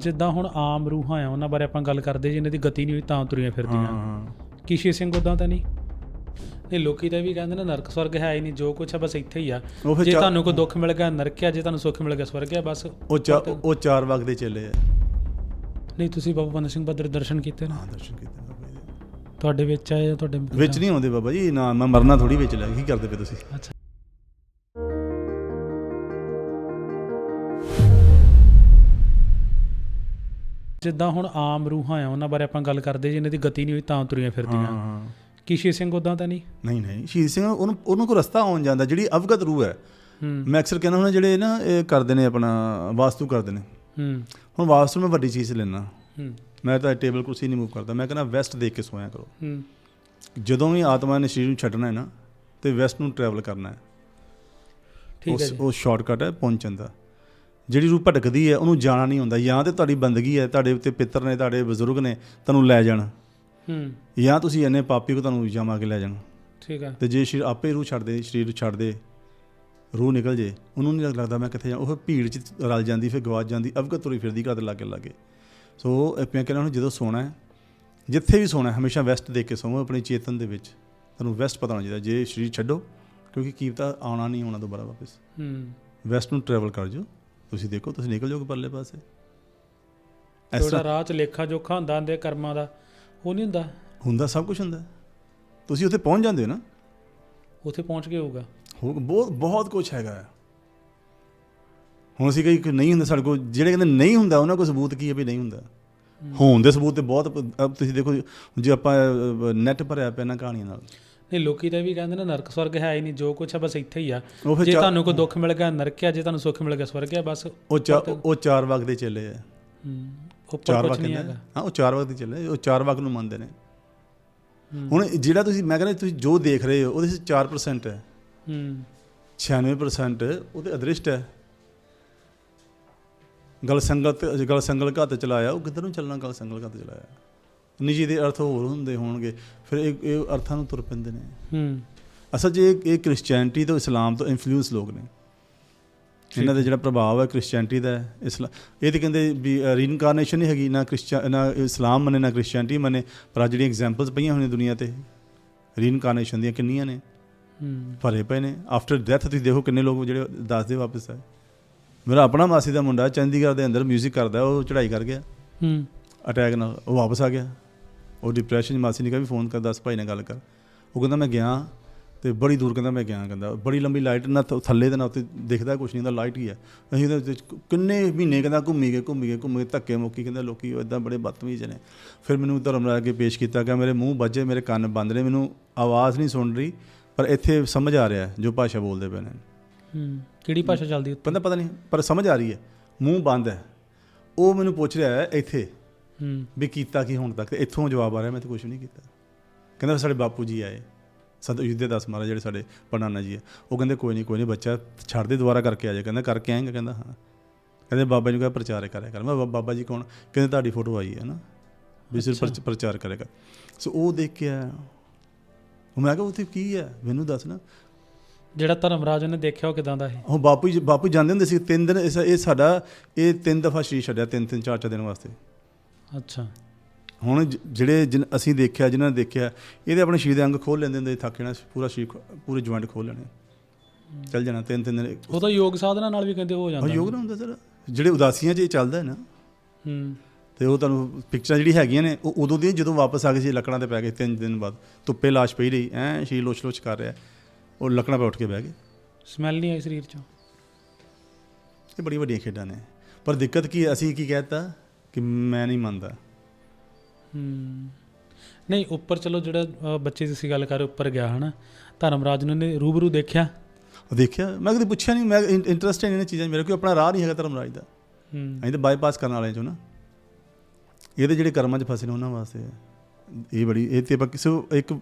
ਜਿੱਦਾਂ ਹੁਣ ਆਮ ਰੂਹਾਂ ਆ ਉਹਨਾਂ ਬਾਰੇ ਆਪਾਂ ਗੱਲ ਕਰਦੇ ਜਿਨ੍ਹਾਂ ਦੀ ਗਤੀ ਨਹੀਂ ਹੋਈ ਤਾਂ ਤੁਰੀਆਂ ਫਿਰਦੀਆਂ। ਹਾਂ ਕਿਸ਼ੇ ਸਿੰਘ ਉਦਾਂ ਤਾਂ ਨਹੀਂ? ਨਹੀਂ ਲੋਕੀ ਤਾਂ ਵੀ ਕਹਿੰਦੇ ਨੇ ਨਰਕ ਸਵਰਗ ਹੈ ਹੀ ਨਹੀਂ ਜੋ ਕੁਛ ਹੈ ਬਸ ਇੱਥੇ ਹੀ ਆ। ਜੇ ਤੁਹਾਨੂੰ ਕੋਈ ਦੁੱਖ ਮਿਲ ਗਿਆ ਨਰਕ ਆ ਜੇ ਤੁਹਾਨੂੰ ਸੁੱਖ ਮਿਲ ਗਿਆ ਸਵਰਗ ਆ ਬਸ। ਉਹ ਉਹ ਚਾਰ ਵਗ ਦੇ ਚੱਲੇ ਆ। ਨਹੀਂ ਤੁਸੀਂ ਬਾਬਾ ਬੰਦਾ ਸਿੰਘ ਬਹਾਦਰ ਦਰਸ਼ਨ ਕੀਤੇ ਨਾ? ਹਾਂ ਦਰਸ਼ਨ ਕੀਤੇ। ਤੁਹਾਡੇ ਵਿੱਚ ਆਏ ਤੁਹਾਡੇ ਵਿੱਚ ਨਹੀਂ ਆਉਂਦੇ ਬਾਬਾ ਜੀ ਨਾ ਮੈਂ ਮਰਨਾ ਥੋੜੀ ਵਿੱਚ ਲੈ ਕੀ ਕਰਦੇ ਪਏ ਤੁਸੀਂ? ਅੱਛਾ। ਜਿੱਦਾਂ ਹੁਣ ਆਮ ਰੂਹਾਂ ਆ ਉਹਨਾਂ ਬਾਰੇ ਆਪਾਂ ਗੱਲ ਕਰਦੇ ਜਿਨ੍ਹਾਂ ਦੀ ਗਤੀ ਨਹੀਂ ਹੋਈ ਤਾਂ ਤੁਰੀਆਂ ਫਿਰਦੀਆਂ। ਹਾਂ ਕਿਸ਼ੇ ਸਿੰਘ ਉਦਾਂ ਤਾਂ ਨਹੀਂ? ਨਹੀਂ ਨਹੀਂ। ਸ਼ਹੀਦ ਸਿੰਘ ਉਹਨੂੰ ਉਹਨੂੰ ਕੋ ਰਸਤਾ ਆਉਣ ਜਾਂਦਾ ਜਿਹੜੀ ਅਵਗਤ ਰੂਹ ਹੈ। ਮੈਂ ਅਕਸਰ ਕਹਿੰਦਾ ਹੁੰਦਾ ਜਿਹੜੇ ਨਾ ਇਹ ਕਰਦੇ ਨੇ ਆਪਣਾ ਵਾਸਤੂ ਕਰਦੇ ਨੇ। ਹੁਣ ਵਾਸਤੂ ਮੈਂ ਵੱਡੀ ਚੀਜ਼ ਲੈਣਾ ਮੈਂ ਤਾਂ ਟੇਬਲ ਕੁਰਸੀ ਨਹੀਂ ਮੂਵ ਕਰਦਾ। ਮੈਂ ਕਹਿੰਦਾ ਵੈਸਟ ਦੇਖ ਕੇ ਸੋਇਆ ਕਰੋ। ਜਦੋਂ ਵੀ ਆਤਮਾ ਨੇ ਸਰੀਰ ਨੂੰ ਛੱਡਣਾ ਹੈ ਨਾ ਤੇ ਵੈਸਟ ਨੂੰ ਟਰੈਵਲ ਕਰਨਾ ਹੈ। ਠੀਕ ਹੈ ਉਹ ਸ਼ਾਰਟਕਟ ਹੈ ਪਹੁੰਚਣ ਦਾ। ਜਿਹੜੀ ਰੂਹ ਭਟਕਦੀ ਹੈ ਉਹਨੂੰ ਜਾਣਾ ਨਹੀਂ ਹੁੰਦਾ। ਜਾਂ ਤੇ ਤੁਹਾਡੀ ਬੰਦਗੀ ਹੈ ਤੁਹਾਡੇ ਉੱਤੇ ਪਿੱਤਰ ਨੇ ਤੁਹਾਡੇ ਬਜ਼ੁਰਗ ਨੇ ਤੁਹਾਨੂੰ ਲੈ ਜਾਣ। ਹੂੰ। ਜਾਂ ਤੁਸੀਂ ਇੰਨੇ ਪਾਪੀ ਕੋ ਤੁਹਾਨੂੰ ਜਮਾ ਕੇ ਲੈ ਜਾਣ। ਠੀਕ ਹੈ। ਤੇ ਜੇ ਸਰੀਰ ਆਪੇ ਰੂਹ ਛੱਡ ਦੇ ਸਰੀਰ ਛੱਡ ਦੇ ਰੂਹ ਨਿਕਲ ਜੇ ਉਹਨੂੰ ਨਹੀਂ ਲੱਗਦਾ ਮੈਂ ਕਿੱਥੇ ਜਾ ਉਹ ਭੀੜ 'ਚ ਰਲ ਜਾਂਦੀ ਫਿਰ ਗਵਾਚ ਜਾਂਦੀ ਅਵਗਤ ਤੁਰੀ ਫਿਰਦੀ ਘਰ ਦੇ ਲਾਗੇ ਲਾਗੇ। ਸੋ ਮੈਂ ਕਹਿੰਦਾ ਹੁਣ ਜਦੋਂ ਸੋਣਾ ਹੈ ਜਿੱਥੇ ਵੀ ਸੋਣਾ ਹਮੇਸ਼ਾ ਵੈਸਟ ਦੇਖ ਕੇ ਸੋਵੋ ਆਪਣੀ ਚੇਤਨ ਦੇ ਵਿੱਚ। ਤੁਹਾਨੂੰ ਵੈਸਟ ਪਤਾ ਹੋਣਾ ਚਾਹੀਦਾ ਜੇ ਸਰੀਰ ਛੱਡੋ ਕਿਉਂਕਿ ਕੀਮਤਾ ਆਉਣਾ ਨਹੀਂ ਆਉਣਾ ਦੁਬਾਰਾ ਵਾਪਸ। ਹੂੰ। ਵੈਸਟ ਨੂੰ ਟਰੈਵਲ ਕਰ ਜਾਓ ਤੁਸੀਂ ਦੇਖੋ ਤੁਸੀਂ ਨਿਕਲ ਜਾਓਗੇ ਪਰਲੇ ਪਾਸੇ। ਤਰ੍ਹਾਂ ਰਾਹ 'ਚ ਲੇਖਾ ਜੋਖਾ ਹੁੰਦਾ ਹੁੰਦੇ ਕਰਮਾਂ ਦਾ ਉਹ ਨਹੀਂ ਹੁੰਦਾ? ਹੁੰਦਾ ਸਭ ਕੁਝ ਹੁੰਦਾ। ਤੁਸੀਂ ਉੱਥੇ ਪਹੁੰਚ ਜਾਂਦੇ ਹੋ ਨਾ। ਉੱਥੇ ਪਹੁੰਚ ਕੇ ਹੋਊਗਾ? ਹੋ ਬਹੁਤ ਬਹੁਤ ਕੁਝ ਹੈਗਾ। ਹੁਣ ਅਸੀਂ ਕਈ ਨਹੀਂ ਹੁੰਦਾ ਸਾਡੇ ਕੋਲ ਜਿਹੜੇ ਕਹਿੰਦੇ ਨਹੀਂ ਹੁੰਦਾ ਉਹਨਾਂ ਕੋਲ ਸਬੂਤ ਕੀ ਹੈ ਵੀ ਨਹੀਂ ਹੁੰਦਾ? ਹੋਣ ਦੇ ਸਬੂਤ ਤੇ ਬਹੁਤ ਤੁਸੀਂ ਦੇਖੋ ਜੇ ਆਪਾਂ ਨੈਟ ਭਰਿਆ ਪਿਆ ਨਾ ਕਹਾਣੀਆਂ ਨਾਲ। ਨਹੀਂ ਲੋਕੀ ਤਾਂ ਵੀ ਕਹਿੰਦੇ ਨੇ ਨਰਕ ਸਵਰਗ ਹੈ ਹੀ ਨਹੀਂ ਜੋ ਕੁਛ ਹੈ ਬਸ ਇੱਥੇ ਹੀ ਆ। ਜੇ ਤੁਹਾਨੂੰ ਕੋਈ ਦੁੱਖ ਮਿਲ ਗਿਆ ਨਰਕ ਆ ਜੇ ਤੁਹਾਨੂੰ ਸੁੱਖ ਮਿਲ ਗਿਆ ਸਵਰਗ ਆ ਬਸ ਉਹ ਉਹ ਚਾਰ ਵਗ ਦੇ ਚੱਲੇ ਆ। ਹੂੰ ਉੱਪਰ ਵਗ ਨਹੀਂ ਹੈਗਾ। ਹਾਂ ਉਹ ਚਾਰ ਵਗ ਦੇ ਚੱਲੇ ਉਹ ਚਾਰ ਵਗ ਨੂੰ ਮੰਨਦੇ ਨੇ। ਹੂੰ। ਹੁਣ ਜਿਹੜਾ ਤੁਸੀਂ ਮੈਂ ਕਹਿੰਦਾ ਤੁਸੀਂ ਜੋ ਦੇਖ ਰਹੇ ਹੋ ਉਹਦੇ 'ਚ 4% ਹੈ। ਹੂੰ। 96% ਉਹਦੇ ਅਦ੍ਰਿਸ਼ਟ ਹੈ। ਗਲ ਸੰਗਤ ਗਲ ਸੰਗਲ ਘੱਤ ਚਲਾਇਆ ਉਹ ਕਿੱਧਰ ਨੂੰ ਚੱਲਣਾ ਗਲ ਸੰਗਲ ਘੱਤ ਚਲਾਇਆ? ਨਿਜੀ ਦੇ ਅਰਥ ਹੋਰ ਹੁੰਦੇ ਹੋਣਗੇ ਫਿਰ ਇਹ ਇਹ ਅਰਥਾਂ ਨੂੰ ਤੁਰ ਪੈਂਦੇ ਨੇ। ਹੂੰ। ਅਸਲ 'ਚ ਇਹ ਕ੍ਰਿਸਚੀਅਨਿਟੀ ਤੋਂ ਇਸਲਾਮ ਤੋਂ ਇਨਫਲੂਐਂਸ ਲੋਕ ਨੇ। ਇਹਨਾਂ ਦਾ ਜਿਹੜਾ ਪ੍ਰਭਾਵ ਹੈ ਕ੍ਰਿਸਚੀਅਨਿਟੀ ਦਾ ਇਸਲਾਮ ਇਹ ਤੇ ਕਹਿੰਦੇ ਵੀ ਰੀਇਨਕਾਰਨੇਸ਼ਨ ਨਹੀਂ ਹੈਗੀ ਨਾ ਕ੍ਰਿਸਚੀਅਨ ਨਾ ਇਸਲਾਮ ਮੰਨੇ ਨਾ ਕ੍ਰਿਸਚੀਅਨਿਟੀ ਮੰਨੇ ਪਰ ਜਿਹੜੀਆਂ ਐਗਜ਼ਾਮਪਲਸ ਪਈਆਂ ਹੋਈਆਂ ਦੁਨੀਆ ਤੇ ਰੀਇਨਕਾਰਨੇਸ਼ਨ ਦੀਆਂ ਕਿੰਨੀਆਂ ਨੇ? ਹੂੰ। ਭਰੇ ਪਏ ਨੇ। ਆਫਟਰ ਡੈਥ ਤੁਸੀਂ ਦੇਖੋ ਕਿੰਨੇ ਲੋਕ ਜਿਹੜੇ ਦੱਸਦੇ ਵਾਪਸ ਆਏ। ਮੇਰਾ ਆਪਣਾ ਮਾਸੀ ਦਾ ਮੁੰਡਾ ਚੰਡੀਗੜ੍ਹ ਦੇ ਅੰਦਰ 뮤직 ਕਰਦਾ ਉਹ ਚੜ੍ਹਾਈ ਕਰ ਗਿਆ। ਹੂੰ। ਅਟੈਕ ਨਾਲ ਉਹ ਵਾਪਸ ਆ ਗਿਆ। ਉਹ ਡਿਪਰੈਸ਼ਨ ਮਾਸੀ ਨੇ ਕਿਹਾ ਵੀ ਫੋਨ ਕਰ ਦੱਸ ਭਾਈ ਨਾਲ ਗੱਲ ਕਰ। ਉਹ ਕਹਿੰਦਾ ਮੈਂ ਗਿਆ ਤੇ ਬੜੀ ਦੂਰ ਕਹਿੰਦਾ ਮੈਂ ਗਿਆ ਕਹਿੰਦਾ। ਬੜੀ ਲੰਬੀ ਲਾਈਟ ਨਾ ਥੱਲੇ ਤੇ ਨਾ ਉੱਤੇ ਦਿਖਦਾ ਕੁਛ ਨਹੀਂ ਦਾ ਲਾਈਟ ਹੀ ਹੈ। ਅਸੀਂ ਉਹਦੇ ਵਿੱਚ ਕਿੰਨੇ ਮਹੀਨੇ ਕਹਿੰਦਾ ਘੁੰਮੀ ਗਏ ਘੁੰਮੀ ਗਏ ਘੁੰਮੀ ਗਏ ਧੱਕੇ ਮੁੱਕੀ ਕਹਿੰਦਾ ਲੋਕੀ ਇਦਾਂ ਬੜੇ ਬਦਤਮੀਜ਼ ਨੇ। ਫਿਰ ਮੈਨੂੰ ਧਰਮਰਾਜ ਅੱਗੇ ਪੇਸ਼ ਕੀਤਾ ਕਿ ਮੇਰੇ ਮੂੰਹ ਵੱਜੇ ਮੇਰੇ ਕੰਨ ਬੰਦ ਨੇ ਮੈਨੂੰ ਆਵਾਜ਼ ਨਹੀਂ ਸੁਣ ਰਹੀ ਪਰ ਇੱਥੇ ਸਮਝ ਆ ਰਿਹਾ ਜੋ ਭਾਸ਼ਾ ਬੋਲਦੇ ਪਏ ਨੇ। ਹੂੰ ਕਿਹੜੀ ਭਾਸ਼ਾ ਚੱਲਦੀ ਉੱਥੇ? ਕਹਿੰਦਾ ਪਤਾ ਨਹੀਂ ਪਰ ਸਮਝ ਆ ਰਹੀ ਹੈ। ਮੂੰਹ ਬੰਦ ਹੈ। ਉਹ ਮੈਨੂੰ ਪੁੱਛ ਰਿਹਾ ਹੈ ਇੱਥੇ ਵੀ ਕੀਤਾ ਕੀ ਹੁਣ ਤੱਕ? ਤੇ ਇੱਥੋਂ ਜਵਾਬ ਆ ਰਿਹਾ ਮੈਂ ਤਾਂ ਕੁਝ ਨਹੀਂ ਕੀਤਾ। ਕਹਿੰਦਾ ਸਾਡੇ ਬਾਪੂ ਜੀ ਆਏ। ਸੰਤ ਯੁੱਧੇ ਦਾਸ ਮਹਾਰਾਜ ਜਿਹੜੇ ਸਾਡੇ ਪੜਾਨਾ ਜੀ ਹੈ ਉਹ ਕਹਿੰਦੇ ਕੋਈ ਨਹੀਂ ਕੋਈ ਨਹੀਂ ਬੱਚਾ ਛੱਡ ਦੇ ਦੁਬਾਰਾ ਕਰਕੇ ਆ ਜਾ। ਕਹਿੰਦਾ ਕਰਕੇ ਆਏਗਾ? ਕਹਿੰਦਾ ਹਾਂ। ਕਹਿੰਦੇ ਬਾਬਾ ਜੀ ਨੂੰ ਕਿਹਾ ਪ੍ਰਚਾਰ ਕਰਿਆ ਕਰ। ਮੈਂ ਬਾਬਾ ਜੀ ਕੌਣ? ਕਹਿੰਦੇ ਤੁਹਾਡੀ ਫੋਟੋ ਆਈ ਹੈ ਨਾ। ਵੀ ਸਿਰ। ਪ੍ਰਚਾਰ ਕਰੇਗਾ ਸੋ ਉਹ ਦੇਖ ਕੇ ਆਇਆ ਉਹ ਮੈਂ ਕਿਹਾ ਉੱਥੇ ਕੀ ਹੈ? ਮੈਨੂੰ ਦੱਸ ਨਾ। ਜਿਹੜਾ ਧਰਮਰਾਜ ਉਹਨੇ ਦੇਖਿਆ ਉਹ ਕਿਦਾਂ ਦਾ ਹੈ ਉਹ ਬਾਪੂ ਜੀ ਬਾਪੂ ਜਾਂਦੇ ਹੁੰਦੇ ਸੀ ਤਿੰਨ ਦਿਨ ਇਹ ਸਾਡਾ ਇਹ ਤਿੰਨ ਦਫਾ ਸ਼ਰੀਰ ਛੱਡਿਆ ਤਿੰਨ ਤਿੰਨ ਚਾਰ ਚਾਰ ਦਿਨ ਵਾਸਤੇ। ਅੱਛਾ। ਹੁਣ ਜਿਹੜੇ ਜਿਨ ਅਸੀਂ ਦੇਖਿਆ ਜਿਨ੍ਹਾਂ ਨੇ ਦੇਖਿਆ ਇਹਦੇ ਆਪਣੇ ਸਰੀਰ ਦੇ ਅੰਗ ਖੋਲ ਲੈਂਦੇ ਹੁੰਦੇ ਥੱਕ ਜਾਣਾ ਪੂਰਾ ਸਰੀਰ ਪੂਰੇ ਜੁਆਇੰਟ ਖੋਲ ਲੈਣੇ। ਚੱਲ ਜਾਣਾ ਤਿੰਨ ਤਿੰਨ ਦਿਨ ਉਹ ਤਾਂ ਯੋਗ ਸਾਧਨਾ ਨਾਲ ਵੀ ਕਹਿੰਦੇ ਹੋ ਜਾਂਦਾ। ਯੋਗ ਨਾ ਹੁੰਦਾ ਸਰ। ਜਿਹੜੇ ਉਦਾਸੀਆਂ 'ਚ ਇਹ ਚੱਲਦਾ ਹੈ ਨਾ। ਹੂੰ। ਤੇ ਉਹ ਤੁਹਾਨੂੰ ਪਿਕਚਰਾਂ ਜਿਹੜੀ ਹੈਗੀਆਂ ਨੇ ਉਹ ਉਦੋਂ ਦੀਆਂ ਜਦੋਂ ਵਾਪਸ ਆ ਗਏ ਸੀ ਲੱਕੜਾਂ ਤੇ ਪੈ ਗਏ ਤਿੰਨ ਦਿਨ ਬਾਅਦ। ਧੁੱਪੇ ਲਾਸ਼ ਪਈ ਰਹੀ ਐ ਸਰੀਰ ਲੋਚ ਲੋਚ ਕਰ ਰਿਹਾ। ਉਹ ਲੱਕੜਾਂ 'ਤੇ ਉੱਠ ਕੇ ਬਹਿ ਗਏ। ਸਮੈਲ ਨਹੀਂ ਆਈ ਸਰੀਰ ਚੋਂ। ਇਹ ਬੜੀ ਵੱਡੀਆਂ ਖੇਡਾਂ ਨੇ। ਪਰ ਦਿੱਕਤ ਕੀ? ਅਸੀਂ ਕੀ ਕਹਿਤਾ ਕਿ ਮੈਂ ਨਹੀਂ ਮੰਨਦਾ। ਹੂੰ। ਨਹੀਂ ਉੱਪਰ ਚਲੋ ਜਿਹੜਾ ਬੱਚੇ ਦੀ ਸੀ ਗੱਲ ਕਰ ਉੱਪਰ ਗਿਆ ਹਨਾ? ਧਰਮਰਾਜ ਨੂੰ ਨੇ ਰੂਬਰੂ ਦੇਖਿਆ? ਉਹ ਦੇਖਿਆ? ਮੈਂ ਕਦੇ ਪੁੱਛਿਆ ਨਹੀਂ ਮੈਂ ਇੰਟਰਸਟ ਨਹੀਂ ਇਹਨਾਂ ਚੀਜ਼ਾਂ ਮੇਰਾ ਕੋਈ ਆਪਣਾ ਰਾਹ ਨਹੀਂ ਹੈਗਾ ਧਰਮਰਾਜ ਦਾ। ਹੂੰ। ਅਸੀਂ ਤਾਂ ਬਾਈਪਾਸ ਕਰਨ ਵਾਲੇ ਚੋਂ ਨਾ। ਇਹਦੇ ਜਿਹੜੇ ਕਰਮਾਂ 'ਚ ਫਸੇ ਨੇ ਉਹਨਾਂ ਵਾਸਤੇ। ਇਹ ਬੜੀ ਇਹ ਤੇ ਆਪਾਂ ਕਿਸੇ ਇੱਕ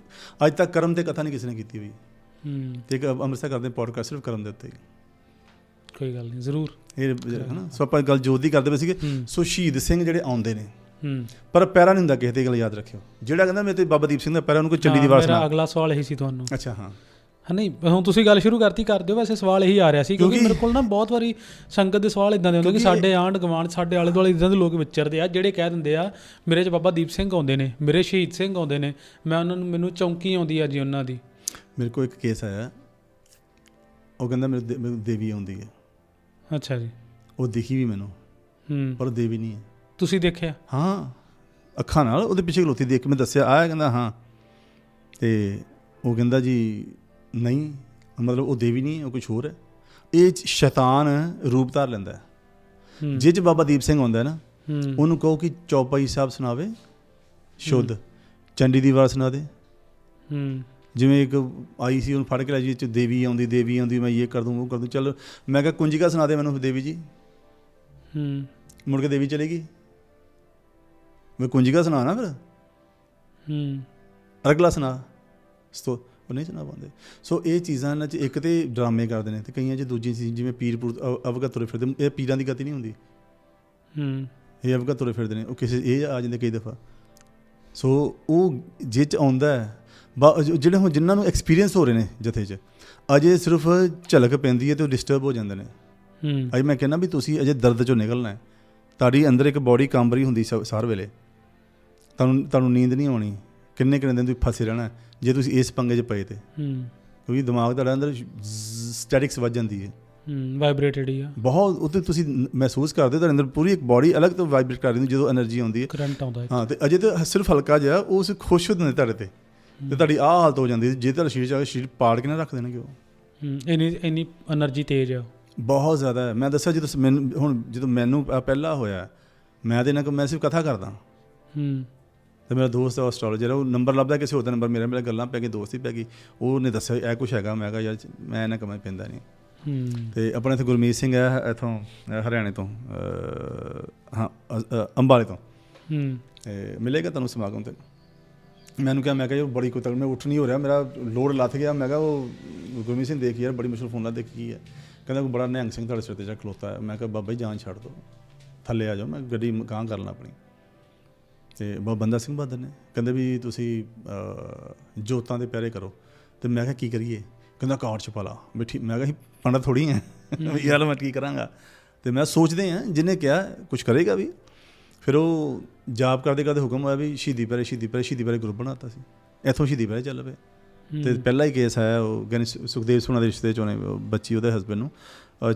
ਅੱਜ ਤੱਕ ਕਰਮ ਤੇ ਕਥਾ ਨਹੀਂ ਕਿਸੇ ਨੇ ਕੀਤੀ ਹੋਈ। ਹੂੰ। ਤੇ ਇੱਕ ਅੰਮ੍ਰਿਤਸਰ ਕਰਦੇ ਪੋਡਕਾਸਟ ਸਿਰਫ ਕਰਮ ਦੇ ਉੱਤੇ ਹੀ। ਕੋਈ ਗੱਲ ਨਹੀਂ ਜ਼ਰੂਰ। ਇਹ ਹਨਾ? ਸੋ ਆਪਾਂ ਗੱਲ ਜੋਤ ਦੀ ਕਰਦੇ ਪਏ ਸੀਗੇ। ਹੂੰ। ਸੋ ਸ਼ਹੀਦ ਸਿੰਘ ਜਿਹੜੇ ਆਉਂਦੇ ਨੇ ਹੂੰ। ਪਰ ਪੈਰਾ ਨਹੀਂ ਹੁੰਦਾ ਕਿਸੇ ਇਹ ਗੱਲ ਯਾਦ ਰੱਖਿਓ। ਜਿਹੜਾ ਕਹਿੰਦਾ ਮੇਰੇ ਤੇ ਬਾਬਾ ਦੀਪ ਸਿੰਘ ਦਾ ਪੈਰਾ ਉਹਨੂੰ ਕੋਈ ਚੰਡੀ ਦੀ ਵਾਰ ਮੇਰਾ ਸੁਣਾ। ਅਗਲਾ ਸਵਾਲ ਇਹੀ ਸੀ ਤੁਹਾਨੂੰ। ਅੱਛਾ ਹਾਂ। ਹਾਂ ਨਹੀਂ ਹੁਣ ਤੁਸੀਂ ਗੱਲ ਸ਼ੁਰੂ ਕਰਤੀ ਕਰ ਦਿਓ। ਵੈਸੇ ਸਵਾਲ ਇਹੀ ਆ ਰਿਹਾ ਸੀ ਕਿਉਂਕਿ ਮੇਰੇ ਕੋਲ ਨਾ ਬਹੁਤ ਵਾਰੀ ਸੰਗਤ ਦੇ ਸਵਾਲ ਇਦਾਂ ਦੇ ਹੁੰਦੇ ਕਿ ਸਾਡੇ ਆਂਢ ਗੁਆਂਢ ਸਾਡੇ ਆਲੇ ਦੁਆਲੇ ਇਦਾਂ ਦੇ ਲੋਕ ਵਿਚਰਦੇ ਆ ਜਿਹੜੇ ਕਹਿ ਦਿੰਦੇ ਆ ਮੇਰੇ ਚ ਬਾਬਾ ਦੀਪ ਸਿੰਘ ਆਉਂਦੇ ਨੇ ਮੇਰੇ ਸ਼ਹੀਦ ਸਿੰਘ ਆਉਂਦੇ ਨੇ। ਮੈਂ ਉਹਨਾਂ ਨੂੰ ਮੈਨੂੰ ਚੌਂਕੀ ਆਉਂਦੀ ਆ ਜੀ ਉਹਨਾਂ ਦੀ। ਮੇਰੇ ਕੋਲ ਇੱਕ ਕੇਸ ਆਇਆ। ਉਹ ਕਹਿੰਦਾ ਮੇਰੇ ਦੇ- ਦੇਵੀ ਆਉਂਦੀ ਹੈ। ਅੱਛਾ ਜੀ। ਉਹ ਦਿਖੀ ਵੀ ਮੈਨੂੰ ਹੂੰ। ਪਰ ਦੇਵੀ ਨਹੀਂ ਹੈ। ਤੁਸੀਂ ਦੇਖਿਆ? ਹਾਂ ਅੱਖਾਂ ਨਾਲ ਉਹਦੇ ਪਿੱਛੇ ਖਲੋਤੀ ਦੇਖ ਕੇ ਮੈਂ ਦੱਸਿਆ ਆਇਆ ਕਹਿੰਦਾ ਹਾਂ। ਤੇ ਉਹ ਕਹਿੰਦਾ ਜੀ ਨਹੀਂ ਮਤਲਬ ਉਹ ਦੇਵੀ ਨਹੀਂ ਉਹ ਕੁਝ ਹੋਰ ਹੈ। ਇਹ ਸ਼ੈਤਾਨ ਰੂਪ ਧਾਰ ਲੈਂਦਾ ਜਿਹ 'ਚ ਬਾਬਾ ਦੀਪ ਸਿੰਘ ਆਉਂਦਾ ਨਾ ਉਹਨੂੰ ਕਹੋ ਕਿ ਚੌਪਈ ਸਾਹਿਬ ਸੁਣਾਵੇ ਸ਼ੁੱਧ। ਚੰਡੀ ਦੀ ਵਾਰ ਸੁਣਾ ਦੇ। ਹੂੰ। ਜਿਵੇਂ ਇੱਕ ਆਈ ਸੀ ਉਹਨੂੰ ਫੜ ਕੇ ਲੈ ਜੀ ਚ ਦੇਵੀ ਆਉਂਦੀ ਦੇਵੀ ਆਉਂਦੀ ਮੈਂ ਇਹ ਕਰ ਦੂੰ ਉਹ ਕਰ ਦੂੰ। ਚਲ ਮੈਂ ਕਿਹਾ ਕੁੰਜਿਕਾ ਸੁਣਾ ਦੇ ਮੈਨੂੰ ਦੇਵੀ ਜੀ। ਹੂੰ। ਮੁੜ ਕੇ ਦੇਵੀ ਚਲੇਗੀ ਮੈਂ ਕੁੰਜਿਕਾ ਸੁਣਾ ਨਾ ਫਿਰ। ਹੂੰ। ਅਗਲਾ ਸੁਣਾ। ਸਤੋ ਉਹ ਨਹੀਂ ਸੁਣਾ ਪਾਉਂਦੇ। ਸੋ ਇਹ ਚੀਜ਼ਾਂ ਇਹਨਾਂ 'ਚ ਇੱਕ ਤੇ ਡਰਾਮੇ ਕਰਦੇ ਨੇ ਤੇ ਕਈਆਂ 'ਚ ਦੂਜੀ ਚੀਜ਼ ਜਿਵੇਂ ਪੀਰਪੁਰ ਅਵ- ਅਵਗਤ ਤੁਰੇ ਫਿਰਦੇ ਇਹ ਪੀਰਾਂ ਦੀ ਗਤੀ ਨਹੀਂ ਹੁੰਦੀ। ਹੂੰ। ਇਹ ਅਵਗਤ ਤੁਰੇ ਫਿਰਦੇ ਨੇ। ਉਹ ਕਿਸੇ ਇਹ ਆ ਜਾਂਦੇ ਕਈ ਦਫਾ। ਸੋ ਉਹ ਜਿਹ 'ਚ ਆਉਂਦਾ ਹੈ ਜਿਹੜੇ ਹੁਣ ਜਿਨ੍ਹਾਂ ਨੂੰ ਐਕਸਪੀਰੀਅੰਸ ਹੋ ਰਹੇ ਨੇ ਜਥੇ 'ਚ ਅਜੇ ਸਿਰਫ ਝਲਕ ਪੈਂਦੀ ਹੈ ਤੇ ਉਹ ਡਿਸਟਰਬ ਹੋ ਜਾਂਦੇ ਨੇ। ਹੂੰ। ਅਜੇ ਮੈਂ ਕਹਿੰਦਾ ਵੀ ਤੁਸੀਂ ਅਜੇ ਦਰਦ 'ਚੋਂ ਨਿਕਲਣਾ ਹੈ। ਤੁਹਾਡੀ ਅੰਦਰ ਇੱਕ ਬੋਡੀ ਕੰਬ ਰਹੀ ਹੁੰਦੀ ਸਾਰ ਵੇਲੇ। ਤੁਹਾਨੂੰ ਤੁਹਾਨੂੰ ਨੀਂਦ ਨਹੀਂ ਆਉਣੀ। ਕਿੰਨੇ ਕਿੰਨੇ ਦਿਨ ਤੁਸੀਂ ਫਸੇ ਰਹਿਣਾ ਜੇ ਤੁਸੀਂ ਇਸ ਪੰਗੇ 'ਚ ਪਏ ਤੇ। ਹੂੰ। ਕਿਉਂਕਿ ਦਿਮਾਗ ਤੁਹਾਡਾ ਅੰਦਰ ਸਟੈਟਿਕਸ ਵੱਜ ਜਾਂਦੀ ਹੈ। ਹੂੰ ਵਾਈਬ੍ਰੇਟਡ ਹੀ ਆ। ਬਹੁਤ ਉੱਤੇ ਤੁਸੀਂ ਮਹਿਸੂਸ ਕਰਦੇ ਤੁਹਾਡੇ ਅੰਦਰ ਪੂਰੀ ਇੱਕ ਬੋਡੀ ਅਲੱਗ ਤੋਂ ਵਾਈਬ੍ਰੇਟ ਕਰ ਰਹੀ ਹੁੰਦੀ ਜਦੋਂ એનર્ਜੀ ਆਉਂਦੀ ਹੈ। ਕਰੰਟ ਆਉਂਦਾ ਹੈ ਹਾਂ ਤੇ ਅਜੇ ਤਾਂ ਸਿਰਫ ਹਲਕਾ ਜਿਹਾ ਉਹ ਉਸ ਖੁਸ਼ ਹੁੰਦੇ ਤੁਹਾਡੇ ਤੇ। ਤੇ ਤੁਹਾਡੀ ਆਹ ਹਾਲਤ ਹੋ ਜਾਂਦੀ ਜੇ ਤੁਹਾਡਾ ਸਰੀਰ ਚ ਆ ਕੇ ਪਾੜ ਕੇ ਨਾ ਰੱਖ ਦੇਣਗੇ ਉਹ। ਇਨੀ ਇਨੀ એનર્ਜੀ ਤੇਜ਼ ਆ ਬਹੁਤ ਜ਼ਿਆਦਾ ਮੈਂ ਦੱਸਿਆ ਜਦੋਂ ਮੈਨੂੰ ਹੁਣ ਜਦੋਂ ਮੈਨੂੰ ਪਹਿਲਾ ਹੋਇਆ ਮੈਂ ਤੇ ਇਹਨਾਂ ਕੋ ਮੈਂ ਸਿਰਫ ਕਥਾ ਕਰਦਾ। ਹੂੰ। ਤੇ ਮੇਰਾ ਦੋਸਤ ਹੈ ਐਸਟ੍ਰੋਲੋਜਰ ਉਹ ਨੰਬਰ ਲੱਭਦਾ ਕਿਸੇ ਹੋਰ ਦਾ ਨੰਬਰ ਮੇਰੇ ਮੇਰਾ ਗੱਲਾਂ ਪੈ ਗਈ ਦੋਸਤੀ ਪੈ ਗਈ। ਉਹਨੇ ਦੱਸਿਆ ਇਹ ਕੁਛ ਹੈਗਾ। ਮੈਂ ਕਿਹਾ ਯਾਰ ਮੈਂ ਇਹਨਾਂ ਕਮਾਈ ਪੈਂਦਾ ਨਹੀਂ। ਤੇ ਆਪਣੇ ਇਥੇ ਗੁਰਮੀਤ ਸਿੰਘ ਹੈ ਇਥੋਂ ਹਰਿਆਣੇ ਤੋਂ ਹਾਂ ਅੰਬਾਲੇ ਤੋਂ। ਹੂੰ। ਮਿਲੇਗਾ ਤੁਹਾਨੂੰ ਸਮਾਗਮ ਤੇ। ਮੈਨੂੰ ਕਿਹਾ ਮੈਂ ਕਿਹਾ ਯਾਰ ਬੜੀ ਕੋਈ ਤਕਲੀਫ ਮੈਂ ਉੱਠ ਨਹੀਂ ਹੋ ਰਿਹਾ ਮੇਰਾ ਲੋਡ ਲੱਥ ਗਿਆ। ਮੈਂ ਕਿਹਾ ਉਹ ਗੁਰਮੀਤ ਸਿੰਘ ਦੇਖ ਯਾਰ ਬੜੀ ਮੁਸ਼ਕਲ ਫੋਨ ਲਾ ਦੇਖ ਕੀ ਹੈ। ਕਹਿੰਦਾ ਕੋਈ ਬੜਾ ਨਿਹੰਗ ਸਿੰਘ ਤੁਹਾਡੇ ਸਿਰ ਤੇ ਜਾ ਖਲੋਤਾ ਹੈ। ਮੈਂ ਕਿਹਾ ਬਾਬਾ ਜੀ ਜਾਨ ਛੱਡ ਦਿਓ। ਥੱਲੇ ਆ ਜਾਓ ਮੈਂ ਗੱਡੀ ਕਾਂ ਕਰ ਲਾਂ ਆਪਣੀ। ਤੇ ਬਾਬਾ ਬੰਦਾ ਸਿੰਘ ਬਹਾਦਰ ਨੇ ਕਹਿੰਦੇ ਵੀ ਤੁਸੀਂ ਜੋਤਾਂ ਦੇ ਪਿਆਰੇ ਕਰੋ। ਤੇ ਮੈਂ ਕਿਹਾ ਕੀ ਕਰੀਏ? ਕਹਿੰਦਾ ਕਾਰਡ ਚ ਪਾ ਲਾ। ਵੀ ਠੀਕ ਮੈਂ ਕਿਹਾ ਪੰਡਤ ਥੋੜੀ ਹੈ। ਵੀ ਯਾਰ ਮੈਂ ਕੀ ਕਰਾਂਗਾ? ਤੇ ਮੈਂ ਸੋਚਦੇ ਆ ਜਿਹਨੇ ਕਿਹਾ ਕੁਝ ਕਰੇਗਾ ਵੀ। ਫਿਰ ਉਹ ਜਾਪ ਕਰਦੇ ਕਰਦੇ ਹੁਕਮ ਆਇਆ ਵੀ ਸ਼ਹੀਦੀ ਪਿਆਰੇ ਸ਼ਹੀਦੀ ਪਿਆਰੇ ਸ਼ਹੀਦੀ ਪਿਆਰੇ ਗਰੁੱਪ ਬਣਾਤਾ ਸੀ। ਇੱਥੋਂ ਸ਼ਹੀਦੀ ਪਿਆਰੇ ਚੱਲ ਪਏ ਤੇ ਪਹਿਲਾ ਹੀ ਕੇਸ ਆਇਆ ਉਹ ਗਨ ਸੁਖਦੇਵ ਸੁਣਾ ਦੇ ਰਿਸ਼ਤੇ ਚੋਂ ਬੱਚੀ ਉਹਦੇ ਹਸਬੰਡ ਨੂੰ।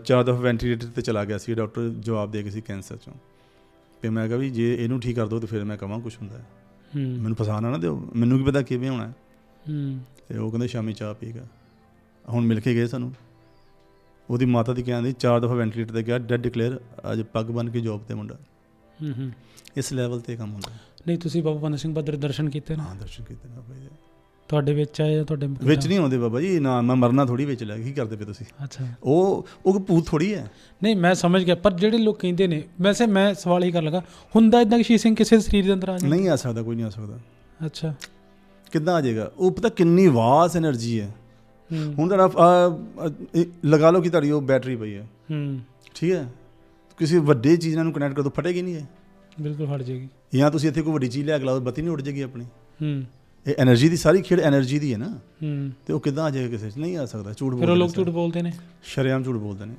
ਚਾਰ ਦਫਾ ਵੈਂਟੀਲੇਟਰ ਤੇ ਚਲਾ ਗਿਆ ਸੀ ਡਾਕਟਰ ਜਵਾਬ ਦੇ ਗਏ ਸੀ ਕੈਂਸਰ ਚੋਂ। ਤੇ ਮੈਂ ਕਿਹਾ ਵੀ ਜੇ ਇਹਨੂੰ ਠੀਕ ਕਰ ਦੋ ਤਾਂ ਫਿਰ ਮੈਂ ਕਹਾਂ ਕੁਝ ਹੁੰਦਾ ਹੈ। ਮੈਨੂੰ ਫਸਾਣਾ ਨਾ ਦਿਓ ਮੈਨੂੰ ਕੀ ਪਤਾ ਕਿਵੇਂ ਹੋਣਾ ਹੈ। ਹੂੰ। ਤੇ ਉਹ ਕਹਿੰਦੇ ਸ਼ਾਮੀ ਚਾਹ ਪੀਗਾ ਹੁਣ ਮਿਲ ਕੇ ਗਏ ਸਾਨੂੰ। ਉਹਦੀ ਮਾਤਾ ਦੀ ਕਹਿੰਦੀ ਚਾਰ ਦਫਾ ਵੈਂਟੀਲੇਟਰ ਤੇ ਗਿਆ ਡੈਡ ਡਿਕਲੇਅਰ ਅੱਜ ਪੱਗ ਬਨ ਕੇ ਜੋਬ ਤੇ ਮੁੰਡਾ। ਹੂੰ ਇਸ ਲੈਵਲ ਤੇ ਕੰਮ ਹੁੰਦਾ। ਨਹੀਂ ਤੁਸੀਂ ਬਾਬਾ ਬੰਦ ਸਿੰਘ ਬਹਾਦਰ ਦਰਸ਼ਨ ਕੀਤੇ ਨਾ? ਹਾਂ ਦਰਸ਼ਨ ਕੀਤੇ ਨਾ ਬਾਈ ਤੁਹਾਡੇ ਵਿੱਚ ਆਏ ਤੁਹਾਡੇ ਵਿੱਚ ਨਹੀਂ ਆਉਂਦੇ ਬਾਬਾ ਜੀ ਨਾ ਮੈਂ ਮਰਨਾ ਥੋੜੀ ਵਿੱਚ ਲੱਗ ਕੀ ਕਰਦੇ ਪਏ ਤੁਸੀਂ? ਅੱਛਾ। ਉਹ ਉਹ ਭੂਤ ਥੋੜੀ ਹੈ। ਨਹੀਂ ਮੈਂ ਸਮਝ ਗਿਆ ਪਰ ਜਿਹੜੇ ਲੋਕ ਕਹਿੰਦੇ ਨੇ ਵੈਸੇ ਮੈਂ ਸਵਾਲ ਹੀ ਕਰ ਲੱਗਾ ਹੁੰਦਾ ਇਦਾਂ ਕਿ ਸ਼ੀ ਸਿੰਘ ਕਿਸੇ ਸਰੀਰ ਦੇ ਅੰਦਰ ਆ ਜਾਵੇ ਨਹੀਂ ਆ ਸਕਦਾ ਕੋਈ ਨਹੀਂ ਆ ਸਕਦਾ। ਅੱਛਾ। ਕਿੱਦਾਂ ਆ ਜਾਏਗਾ? ਉਹ ਪਤਾ ਕਿੰਨੀ ਵਾਸ એનર્ਜੀ ਹੈ। ਹੁਣ ਤੁਹਾਡਾ ਲਗਾ ਲਓ ਕਿ ਤੁਹਾਡੀ ਉਹ ਬੈਟਰੀ ਪਈ ਹੈ। ਹੂੰ। ਠੀਕ ਹੈ? ਕਿਸੇ ਵੱਡੇ ਚੀਜ਼ ਨਾਲ ਨੂੰ ਕਨੈਕਟ ਕਰ ਦੋ ਫਟੇਗੀ ਨਹੀਂ ਇਹ। ਬਿਲਕੁਲ ਫਟ ਜਾਏਗੀ। ਜਾਂ ਤੁਸੀਂ ਇੱਥੇ ਕੋਈ ਵੱਡੀ ਚੀਜ਼ ਲੈ ਕੇ ਲਾਓ ਬੱਤੀ ਨਹੀਂ ਉੱਡ ਜਾਏਗੀ ਆਪਣੀ। ਹੂੰ। ਇਹ એનર્ਜੀ ਦੀ ਸਾਰੀ ਖੇਡ એનર્ਜੀ ਦੀ ਹੈ ਨਾ। ਹੂੰ। ਤੇ ਉਹ ਕਿੱਦਾਂ ਆ ਜਾਏਗਾ ਕਿਸੇ 'ਚ? ਨਹੀਂ ਆ ਸਕਦਾ ਝੂਠ ਬੋਲਦੇ ਫਿਰ ਲੋਕ ਝੂਠ ਬੋਲਦੇ ਨੇ। ਸ਼ਰਿਆਮ ਝੂਠ ਬੋਲਦੇ ਨੇ।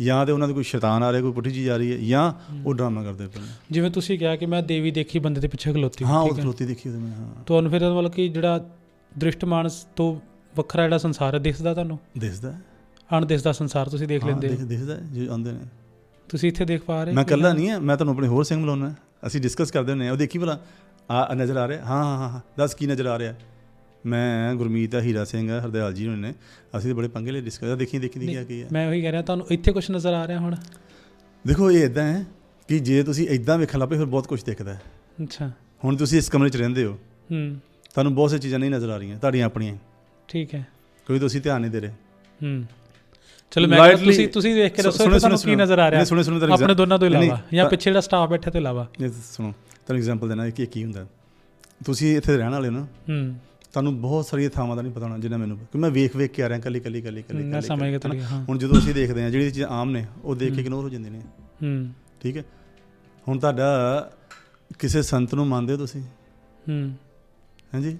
ਜਾਂ ਤੇ ਉਹਨਾਂ ਦੇ ਕੋਈ ਸ਼ੈਤਾਨ ਆ ਰਿਹਾ ਕੋਈ ਪੁੱਠੀ ਚੀਜ਼ ਆ ਰਹੀ ਹੈ ਜਾਂ ਉਹ ਡਰਾਮਾ ਕਰਦੇ ਪਏ ਜਿਵੇਂ ਤੁਸੀਂ ਕਿਹਾ ਕਿ ਮੈਂ ਦੇਵੀ ਦੇਖੀ ਬੰਦੇ ਦੇ ਪਿੱਛੇ ਖਲੋਤੀ। ਹਾਂ ਉਹ ਖਲੋਤੀ ਦੇਖੀ ਉਹਦੇ ਮੈਂ ਹਾਂ। ਤੁਹਾਨੂੰ ਫਿਰ ਮਤਲਬ ਕਿ ਜਿਹੜਾ ਦ੍ਰਿਸ਼ਟਮਾਨਸ ਤੋਂ ਵੱਖਰਾ ਜਿਹੜਾ ਸੰਸਾਰ ਹੈ ਤੁਹਾਨੂੰ? ਦਿਸਦਾ। ਅਣ ਦਿਸਦਾ ਸੰਸਾਰ ਤੁਸੀਂ ਦੇਖ ਲੈਂਦੇ ਹੋ। ਦਿਸਦਾ ਜੀ ਆਉਂਦੇ ਨੇ। ਤੁਸੀਂ ਇੱਥੇ ਦੇਖ ਪਾ ਰਹੇ ਮੈਂ ਕਿ ਇਕੱਲਾ ਨਾ? ਨਹੀਂ ਹੈ ਮੈਂ ਤੁਹਾਨੂੰ ਆਪਣੇ ਹੋਰ ਸਿੰਘ ਬੁਲਾਉਣਾ ਹੈ। ਅਸੀਂ ਡਿਸਕਸ ਕਰਦੇ ਹੁੰਦੇ ਆ ਉਹ ਦੇਖੀ ਭਲਾ? ਆ ਨਜ਼ਰ ਆ ਰਿਹਾ। ਹਾਂ ਹਾਂ ਹਾਂ ਦੱਸ ਕੀ ਨਜ਼ਰ ਆ ਰਿਹਾ? ਮੈਂ ਗੁਰਮੀਤ ਆ ਹੀਰਾ ਸਿੰਘ ਆ ਹਰਦਿਆਲ ਜੀ ਨੇ ਅਸੀਂ ਤਾਂ ਬੜੇ ਪੰਗੇ ਲਈ ਡਿਸਕਸ ਦੇਖੀ ਦੇਖੀ ਆ ਕੀ ਹੈ ਮੈਂ ਉਹੀ ਕਹਿ ਰਿਹਾ ਤੁਹਾਨੂੰ ਇੱਥੇ ਕੁਝ ਨਜ਼ਰ ਆ ਰਿਹਾ ਹੁਣ? ਦੇਖੋ ਇਹ ਇਦਾਂ ਹੈ ਕਿ ਜੇ ਤੁਸੀਂ ਇਦਾਂ ਵੇਖਣ ਲੱਪੇ ਫਿਰ ਬਹੁਤ ਕੁਝ ਦਿਖਦਾ ਹੈ। ਅੱਛਾ। ਹੁਣ ਤੁਸੀਂ ਇਸ ਕਮਰੇ 'ਚ ਰਹਿੰਦੇ ਹੋ। ਹੂੰ। ਤੁਹਾਨੂੰ ਬਹੁਤ ਸੇ ਚੀਜ਼ਾਂ ਨਹੀਂ ਨਜ਼ਰ ਆ ਰਹੀਆਂ। ਤੁਹਾਡੀਆਂ ਆਪਣੀਆਂ ਠੀਕ ਹੈ। ਕੋਈ ਤੁਸੀਂ ਧਿਆਨ ਨਹੀਂ ਦੇ ਰਹੇ। ਹੂੰ। ਚਲੋ ਮੈਂ ਕਿਹਾ ਤੁਸੀਂ ਤੁਸੀਂ ਦੇਖ ਕੇ ਦੱਸੋ ਤੁਹਾਨੂੰ ਕੀ ਨਜ਼ਰ ਆ ਰਿਹਾ? ਸੁਣੋ, ਸੁਣੋ, ਤੁਹਾਨੂੰ ਆਪਣੇ ਦੋਨਾਂ ਤੋਂ ਇਲਾਵਾ ਜਾਂ ਪਿੱਛੇ ਜਿਹੜਾ ਸਟਾਫ ਬੈਠਾ ਤੋਂ ਇਲਾਵਾ? ਸੁਣੋ। ਤੁਹਾਨੂੰ ਐਗਜ਼ਾਮਪਲ ਦੇਣਾ ਕਿ ਕੀ ਹੁੰਦਾ? ਤੁਸੀਂ ਇੱਥੇ ਰਹਿਣ ਵਾਲੇ ਹੋ ਨਾ। ਹੂੰ। ਤੁਹਾਨੂੰ ਬਹੁਤ ਸਾਰੀਆਂ ਥਾਵਾਂ ਦਾ ਨਹੀਂ ਪਤਾ ਹੋਣਾ ਜਿੰਨਾ ਮੈਨੂੰ ਕਿ ਮੈਂ ਵੇਖ ਵੇਖ ਕੇ ਆ ਰਿਹਾ ਕੱਲੀ ਕੱਲੀ ਕੱਲੀ ਕੱਲੀ ਮੈਂ ਸਮਝ ਗਿਆ ਹਾਂ। ਹੁਣ ਜਦੋਂ ਅਸੀਂ ਦੇਖਦੇ ਹਾਂ ਜਿਹੜੀ ਚੀਜ਼ਾਂ ਆਮ ਨੇ ਉਹ ਦੇਖ ਕੇ ਇਗਨੋਰ ਹੋ ਜਾਂਦੀਆਂ ਨੇ। ਹੂੰ। ਠੀਕ ਹੈ? ਹੁਣ ਤੁਹਾਡਾ ਕਿਸੇ ਸੰਤ ਨੂੰ ਮੰਨਦੇ ਹੋ ਤੁਸੀਂ? ਹੂੰ। ਹਾਂਜੀ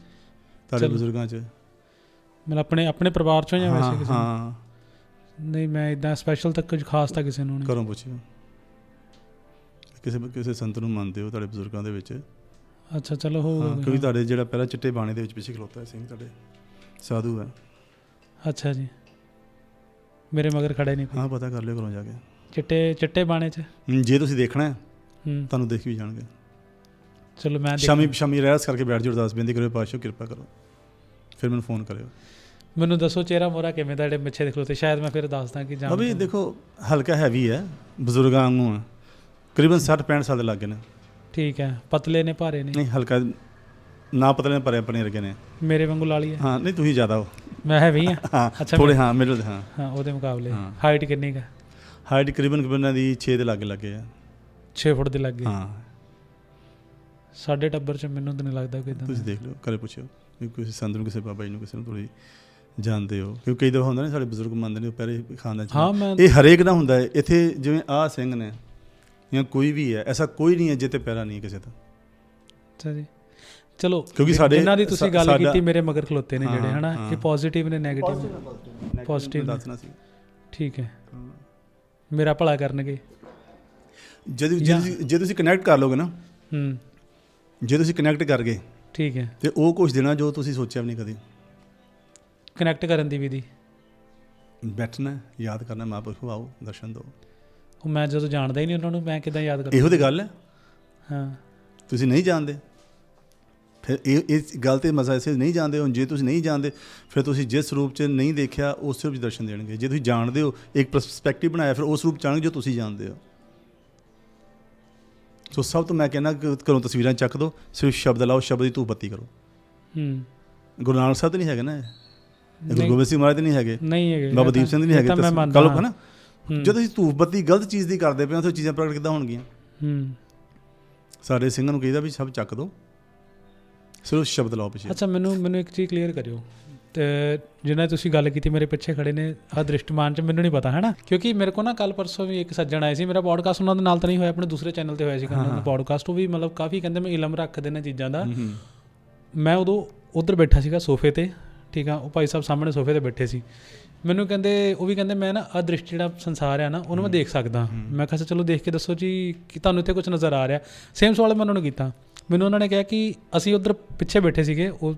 ਤੁਹਾਡੇ। ਬਜ਼ੁਰਗਾਂ 'ਚ? ਮਤਲਬ ਆਪਣੇ ਆਪਣੇ ਪਰਿਵਾਰ ਚੋਂ ਜਾਂ ਵੈਸੇ ਕਿਸੇ? ਹਾਂ। ਨਹੀਂ ਮੈਂ ਇਦਾਂ ਸਪੈਸ਼ਲ ਤੱਕ ਕੁਝ ਖਾਸ ਤਾਂ ਕਿਸੇ ਨੂੰ ਨਹੀਂ। ਘਰੋਂ ਪੁੱਛਿਓ। ਕਿਸੇ ਕਿਸੇ ਸੰਤ ਨੂੰ ਮੰਨਦੇ ਹੋ ਤੁਹਾਡੇ ਬਜ਼ੁਰਗਾਂ ਦੇ ਵਿੱਚ? ਅੱਛਾ ਚਲੋ ਹਾਂ ਹੋ ਕਿਉਂਕਿ ਤੁਹਾਡੇ ਜਿਹੜਾ ਪਹਿਲਾਂ ਚਿੱਟੇ ਬਾਣੇ ਦੇ ਵਿੱਚ ਪਿੱਛੇ ਖਲੋਤਾ ਹੈ ਸਿੰਘ ਤੁਹਾਡੇ ਸਾਧੂ ਹੈ। ਅੱਛਾ ਜੀ। ਮੇਰੇ ਮਗਰ ਖੜੇ ਨਹੀਂ ਕੋਈ? ਹਾਂ ਪਤਾ ਕਰ ਲਿਓ ਘਰੋਂ ਜਾ ਕੇ। ਚਿੱਟੇ ਚਿੱਟੇ ਬਾਣੇ 'ਚ? ਜੇ ਤੁਸੀਂ ਦੇਖਣਾ ਹੈ ਤੁਹਾਨੂੰ ਦੇਖ ਵੀ ਜਾਣਗੇ। ਚਲੋ ਮੈਂ ਸ਼ਾਮੀ ਸ਼ਾਮੀ ਰਹਿਸ ਕਰਕੇ ਬੈਠ ਜਾਓ ਅਰਦਾਸ ਬੇਨਤੀ ਕਰਿਓ ਪਾਸ਼ੋ ਕਿਰਪਾ ਕਰੋ। ਫਿਰ ਮੈਨੂੰ ਫੋਨ ਕਰਿਓ। ਮੈਨੂੰ ਦੱਸੋ ਚਿਹਰਾ ਮੋਰਾ ਕਿਵੇਂ ਤੁਹਾਡੇ ਪਿੱਛੇ ਦੇਖ ਤੇ ਸ਼ਾਇਦ ਮੈਂ ਫਿਰ ਦੱਸਦਾ ਕਿ ਜਾਂ ਅਭੀ ਦੇਖੋ ਹਲਕਾ ਹੈਵੀ ਹੈ ਬਜ਼ੁਰਗਾਂ ਵਾਂਗੂ ਹੈ। ਕਰੀਬਨ 60 65 ਸਾਲ ਦੇ ਲੱਗੇ ਨੇ। ਠੀਕ ਹੈ ਪਤਲੇ ਨੇ ਭਾਰੇ ਨੇ? ਨਹੀਂ ਹਲਕਾ ਨਾ ਪਤਲੇ ਨੇ ਪਰੇ ਆਪਣੇ ਵਰਗੇ ਨੇ। ਮੇਰੇ ਵਾਂਗੂ ਲਾ ਲਈ ਹੈ? ਹਾਂ ਨਹੀਂ ਤੁਸੀਂ ਜ਼ਿਆਦਾ ਹੋ। ਮੈਂ ਹੈਵੀ ਹਾਂ? ਅੱਛਾ, ਥੋੜੇ ਹਾਂ ਮਿਡਲ ਹਾਂ। ਹਾਂ ਉਹਦੇ ਮੁਕਾਬਲੇ। ਹਾਂ। ਹਾਈਟ ਕਿੰਨੀ ਕਾ ਹਾਈਟ ਕਰੀਬਨ ਕਰੀਬਨ ਦੀ 6 ਦੇ ਲੱਗੇ ਲੱਗੇ ਆ 6 ਫੁੱਟ ਦੇ ਲੱਗੇ? ਹਾਂ। ਸਾਡੇ ਟੱਬਰ 'ਚ ਮੈਨੂੰ ਤਾਂ ਨਹੀਂ ਲੱਗਦਾ ਕੋਈ ਇਦਾਂ ਤੁਸੀਂ ਦੇਖ ਲਿਓ ਘਰੇ ਪੁੱਛਿਓ। ਕਿ ਕਿਸੇ ਸੰਤ ਨੂੰ ਕਿਸੇ ਬਾਬਾ ਜੀ ਨੂੰ ਕਿਸੇ ਨੂੰ ਥੋੜੀ ਜਾਣਦੇ ਹੋ? ਕਿਉਂਕਿ ਕਈ ਦਫਾ ਹੁੰਦਾ ਨੇ ਸਾਡੇ ਬਜ਼ੁਰਗ ਮੰਨਦੇ ਨੇ ਪਹਿਲੇ ਖਾਨਦਾਨ ਚ ਇਹ ਹਰੇਕ ਦਾ ਹੁੰਦਾ ਹੈ। ਇੱਥੇ ਜਿਵੇਂ ਆਹ ਸਿੰਘ ਨੇ ਜਾਂ ਕੋਈ ਵੀ ਹੈ ਐਸਾ ਕੋਈ ਨਹੀਂ ਹੈ ਜਿੱਤੇ ਪੈਰਾ ਨਹੀਂ ਕਿਸੇ ਦਾ। ਅੱਛਾ ਜੀ। ਚਲੋ ਕਿਉਂਕਿ ਸਾਡੇ- ਜਿਨ੍ਹਾਂ ਦੀ ਤੁਸੀਂ ਗੱਲ ਕੀਤੀ ਮੇਰੇ ਮਗਰ ਖਲੋਤੇ ਨੇ ਜਿਹੜੇ ਹਨਾ। ਇਹ ਪੋਜ਼ਿਟਿਵ ਨੇ 네ਗੇਟਿਵ ਨੇ। ਦੱਸਣਾ ਸੀ। ਠੀਕ ਹੈ। ਮੇਰਾ ਭਲਾ ਕਰਨਗੇ। ਜਦ ਜੇ ਤੁਸੀਂ ਕਨੈਕਟ ਕਰ ਲੋਗੇ ਨਾ ਹੂੰ। ਜੇ ਤੁਸੀਂ ਕਨੈਕਟ ਕਰ ਗਏ ਠੀਕ ਹੈ। ਤੇ ਉਹ ਕੁਝ ਦੇਣਾ ਜੋ ਤੁਸੀਂ ਸੋਚਿਆ ਵੀ ਨਹੀਂ ਕਦੀ। ਕਨੈਕਟ ਕਰਨ ਦੀ ਵਿਧੀ? ਬੈਠਣਾ ਯਾਦ ਕਰਨਾ ਮਾਂ ਪੁਰਖੋ ਆਓ ਦਰਸ਼ਨ ਦਿਓ। ਉਹ ਮੈਂ ਜਦੋਂ ਜਾਣਦਾ ਹੀ ਨਹੀਂ ਉਹਨਾਂ ਨੂੰ ਮੈਂ ਕਿਦਾਂ ਯਾਦ ਕਰਾਂ ਇਹੋ ਤੇ ਗੱਲ ਹੈ? ਹਾਂ। ਤੁਸੀਂ ਨਹੀਂ ਜਾਣਦੇ? ਫਿਰ ਇਹ ਇਸ ਗੱਲ ਤੇ ਮਜ਼ਾ ਇਸੇ ਨਹੀਂ ਜਾਣਦੇ ਹੋ ਜੇ ਤੁਸੀਂ ਨਹੀਂ ਜਾਣਦੇ ਫਿਰ ਤੁਸੀਂ ਜਿਸ ਰੂਪ 'ਚ ਨਹੀਂ ਦੇਖਿਆ ਉਸ ਰੂਪ 'ਚ ਦਰਸ਼ਨ ਦੇਣਗੇ। ਜੇ ਤੁਸੀਂ ਜਾਣਦੇ ਹੋ ਇੱਕ ਪਰਸਪੈਕਟਿਵ ਬਣਾਇਆ ਫਿਰ ਉਸ ਰੂਪ 'ਚ ਆਣਗੇ ਜੋ ਤੁਸੀਂ ਜਾਣਦੇ ਹੋ। ਸੋ ਸਭ ਤੋਂ ਮੈਂ ਕਹਿੰਦਾ ਕਿ ਘਰੋਂ ਤਸਵੀਰਾਂ ਚੱਕ ਦਿਓ ਸਿਰਫ ਸ਼ਬਦ ਲਾਓ ਸ਼ਬਦ ਦੀ ਧੂਪ ਬੱਤੀ ਕਰੋ। ਹੂੰ। ਗੁਰੂ ਨਾਨਕ ਸਾਹਿਬ ਤੇ ਨਹੀਂ ਹੈਗੇ ਨਾ। ਇਹ? ਗੁਰੂ ਗੋਬਿੰਦ ਸਿੰਘ ਮਹਾਰਾਜ ਤੇ ਨਹੀਂ ਹੈਗੇ। ਨਹੀਂ ਹੈਗੇ। ਬਾਬਾ ਦੀਪ ਸਿੰਘ ਦੇ ਨਹੀਂ ਹੈਗੇ ਤਾਂ ਮੈਂ ਤਸਵੀਰ- ਮੰਨਦਾ। ਕੱਲ੍ਹ ਹਾਂ। ਹੂੰ, ਜਦੋਂ ਤੁਸੀਂ ਧੂਪ ਬੱਤੀ ਗਲਤ ਚੀਜ਼ ਦੀ ਕਰਦੇ ਪਏ ਹੋ ਤਾਂ ਚੀਜ਼ਾਂ ਪ੍ਰਗਟ ਕਿੱਦਾਂ ਹੋਣਗੀਆਂ? ਹੂੰ। ਸਾਡੇ ਸਿੰਘਾਂ ਨੂੰ ਕਹੀਦਾ ਵੀ ਸਭ ਚੱਕ ਦਿਓ ਸਿਰਫ ਸ਼ਬਦ ਲਾਓ ਪਿੱਛੇ। ਅੱਛਾ ਮੈਨੂੰ ਮੈਨੂੰ ਇੱਕ ਚੀਜ਼ ਕਲੀਅਰ ਕਰਿਓ। ਤੇ ਜਿਹਨਾਂ ਤੁਸੀਂ ਗੱਲ ਕੀਤੀ ਮੇਰੇ ਪਿੱਛੇ ਖੜੇ ਨੇ ਆ ਦ੍ਰਿਸ਼ਟਮਾਨ ਚ ਮੈਨੂੰ ਨਹੀਂ ਪਤਾ ਹੈਨਾ ਕਿਉਂਕਿ ਮੇਰੇ ਕੋ ਨਾ ਕੱਲ ਪਰਸੋਂ ਵੀ ਇੱਕ ਸੱਜਣ ਆਏ ਸੀ। ਮੇਰਾ ਪੋਡਕਾਸਟ ਉਹਨਾਂ ਦੇ ਨਾਲ ਤਾਂ ਨਹੀਂ ਹੋਇਆ ਆਪਣੇ ਦੂਸਰੇ ਚੈਨਲ ਤੇ ਹੋਇਆ ਸੀ ਉਹਨਾਂ ਦਾ ਪੋਡਕਾਸਟ ਉਹ ਵੀ ਮਤਲਬ ਕਾਫੀ ਕਹਿੰਦੇ ਮੈਂ ਇਲਮ ਰੱਖਦੇ ਨੇ ਚੀਜ਼ਾਂ ਦਾ। ਮੈਂ ਉਦੋਂ ਉਧਰ ਬੈਠਾ ਸੀਗਾ ਸੋਫੇ ਤੇ। ਠੀਕ ਆ ਉਹ ਭਾਈ ਸਾਹਿਬ ਸਾਹਮਣੇ ਸੋਫੇ ਤੇ ਬੈਠੇ ਸੀ। ਮੈਨੂੰ ਕਹਿੰਦੇ ਉਹ ਵੀ ਕਹਿੰਦੇ ਮੈਂ ਨਾ ਅਦ੍ਰਿਸ਼ਟ ਜਿਹੜਾ ਸੰਸਾਰ ਆ ਨਾ ਉਹਨੂੰ ਮੈਂ ਦੇਖ ਸਕਦਾ। ਮੈਂ ਕਿਹਾ ਚਲੋ ਦੇਖ ਕੇ ਦੱਸੋ ਜੀ ਕਿ ਤੁਹਾਨੂੰ ਇੱਥੇ ਕੁਝ ਨਜ਼ਰ ਆ ਰਿਹਾ। ਸੇਮ ਸਵਾਲ ਮੈਂ ਉਹਨਾਂ ਨੂੰ ਕੀਤਾ। ਮੈਨੂੰ ਉਹਨਾਂ ਨੇ ਕਿਹਾ ਕਿ ਅਸੀਂ ਉਧਰ ਪਿੱਛੇ ਬੈਠੇ ਸੀਗੇ ਉਹ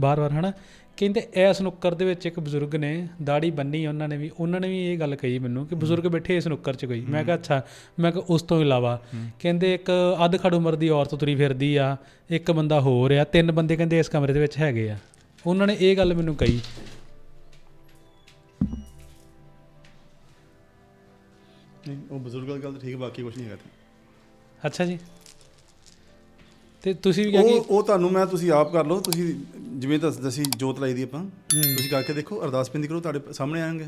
ਬਾਰ-ਬਾਰ ਹਨਾ? ਕਹਿੰਦੇ ਇਸ ਨੁੱਕਰ ਦੇ ਵਿੱਚ ਇੱਕ ਬਜ਼ੁਰਗ ਨੇ ਦਾੜੀ ਬੰਨੀ ਉਹਨਾਂ ਨੇ ਵੀ ਉਹਨਾਂ ਨੇ ਵੀ ਇਹ ਗੱਲ ਕਹੀ ਮੈਨੂੰ ਕਿ ਬਜ਼ੁਰਗ ਬੈਠੇ ਇਸ ਨੁੱਕਰ 'ਚ ਕੋਈ। ਮੈਂ ਕਿਹਾ ਅੱਛਾ ਮੈਂ ਕਿਹਾ ਉਸ ਤੋਂ ਇਲਾਵਾ ਕਹਿੰਦੇ ਇੱਕ ਅੱਧ ਖੜ ਉਮਰ ਦੀ ਔਰਤ ਤੁਰੀ ਫਿਰਦੀ ਆ ਇੱਕ ਬੰਦਾ ਹੋਰ ਆ ਤਿੰਨ ਬੰਦੇ ਕਹਿੰਦੇ ਇਸ ਕਮਰੇ ਦੇ ਵਿੱਚ ਹੈਗੇ ਆ। ਉਹਨਾਂ ਨੇ ਇਹ ਗੱਲ ਮੈਨੂੰ ਕਹੀ ਨਹੀਂ ਉਹ ਬਜ਼ੁਰਗਾਂ ਦੀ ਗੱਲ ਤਾਂ ਠੀਕ ਬਾਕੀ ਕੁਝ ਨਹੀਂ ਹੈਗਾ। ਅੱਛਾ ਜੀ ਤੇ ਤੁਸੀਂ ਵੀ ਕਿਹਾ ਉਹ ਕਿ ਉਹ ਤੁਹਾਨੂੰ ਮੈਂ ਤੁਸੀਂ ਆਪ ਕਰ ਲਓ ਤੁਸੀਂ ਜਿਵੇਂ ਦੱਸ ਦਸੀ ਜੋਤ ਲਾਈ ਦੀ ਆਪਾਂ। ਤੁਸੀਂ ਕਰਕੇ ਦੇਖੋ ਅਰਦਾਸ ਬੇਨਤੀ ਕਰੋ ਤੁਹਾਡੇ ਸਾਹਮਣੇ ਆਣਗੇ